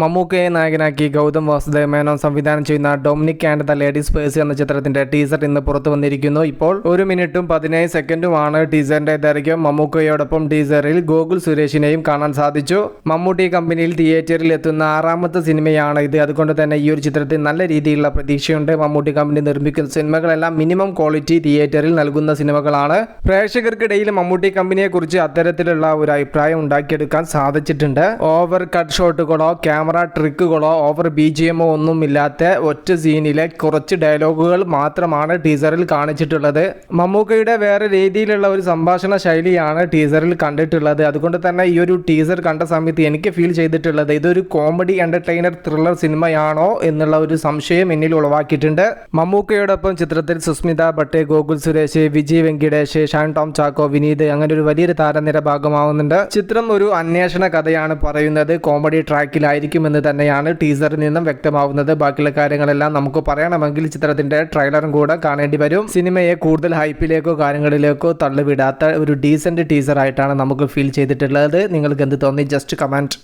മമ്മൂക്കയെ നായകനാക്കി ഗൗതം വാസുദേവ് മേനോൻ സംവിധാനം ചെയ്യുന്ന Dominic and the ladies purse എന്ന ചിത്രത്തിന്റെ ടീസർ ഇന്ന് പുറത്തു വന്നിരിക്കുന്നു. ഇപ്പോൾ ഒരു മിനിറ്റും പതിനേഴ് സെക്കൻഡുമാണ് ടീസറിന്റെ ദൈർഘ്യം. മമ്മൂക്കയോടൊപ്പം ടീസറിൽ ഗോകുൽ സുരേഷിനെയും കാണാൻ സാധിച്ചു. മമ്മൂട്ടി കമ്പനിയിൽ തിയേറ്ററിൽ എത്തുന്ന ആറാമത്തെ സിനിമയാണ് ഇത്. അതുകൊണ്ട് തന്നെ ഈ ഒരു ചിത്രത്തിൽ നല്ല രീതിയിലുള്ള പ്രതീക്ഷയുണ്ട്. മമ്മൂട്ടി കമ്പനി നിർമ്മിക്കുന്ന സിനിമകളെല്ലാം മിനിമം ക്വാളിറ്റി തിയേറ്ററിൽ നൽകുന്ന സിനിമകളാണ്. പ്രേക്ഷകർക്കിടയിൽ മമ്മൂട്ടി കമ്പനിയെ കുറിച്ച് അത്തരത്തിലുള്ള ഒരു അഭിപ്രായം ഉണ്ടാക്കിയെടുക്കാൻ സാധിച്ചിട്ടുണ്ട്. ഓവർ കട്ട് ഷോട്ടുകളോ ക്യാമറ ട്രിക്കുകളോ ഓവർ ബി ജി എമ്മോ ഒന്നുമില്ലാത്ത ഒറ്റ സീനിലെ കുറച്ച് ഡയലോഗുകൾ മാത്രമാണ് ടീസറിൽ കാണിച്ചിട്ടുള്ളത്. മമ്മൂക്കയുടെ വേറെ രീതിയിലുള്ള ഒരു സംഭാഷണ ശൈലിയാണ് ടീസറിൽ കണ്ടിട്ടുള്ളത്. അതുകൊണ്ട് തന്നെ ഈ ഒരു ടീസർ കണ്ട സമയത്ത് എനിക്ക് ഫീൽ ചെയ്തിട്ടുള്ളത് ഇതൊരു കോമഡി എന്റർടൈനർ ത്രില്ലർ സിനിമയാണോ എന്നുള്ള ഒരു സംശയം എന്നിൽ ഉളവാക്കിയിട്ടുണ്ട്. മമ്മൂക്കയോടൊപ്പം ചിത്രത്തിൽ സുസ്മിത ഭട്ട് ഗോകുൽ സുരേഷ് വിജയ് വെങ്കിടേഷ് ഷാൻ ടോം ചാക്കോ വിനീത് അങ്ങനെ ഒരു വലിയൊരു താരനിര ഭാഗമാവുന്നുണ്ട്. ചിത്രം ഒരു അന്വേഷണ കഥയാണ് പറയുന്നത്. കോമഡി ട്രാക്കിലായിരിക്കുമെന്ന് തന്നെയാണ് ടീസറിൽ നിന്നും വ്യക്തമാവുന്നത്. ബാക്കിയുള്ള കാര്യങ്ങളെല്ലാം നമുക്ക് പറയണമെങ്കിൽ ചിത്രത്തിന്റെ ട്രെയിലറും കൂടെ കാണേണ്ടി വരും. സിനിമയെ കൂടുതൽ ഹൈപ്പിലേക്കോ കാര്യങ്ങളിലേക്കോ തള്ളിവിടാത്ത ഒരു ഡീസന്റ് ടീസർ ആയിട്ടാണ് നമുക്ക് ഫീൽ ചെയ്തിട്ടുള്ളത്. നിങ്ങൾക്ക് എന്ത് തോന്നി? Just comment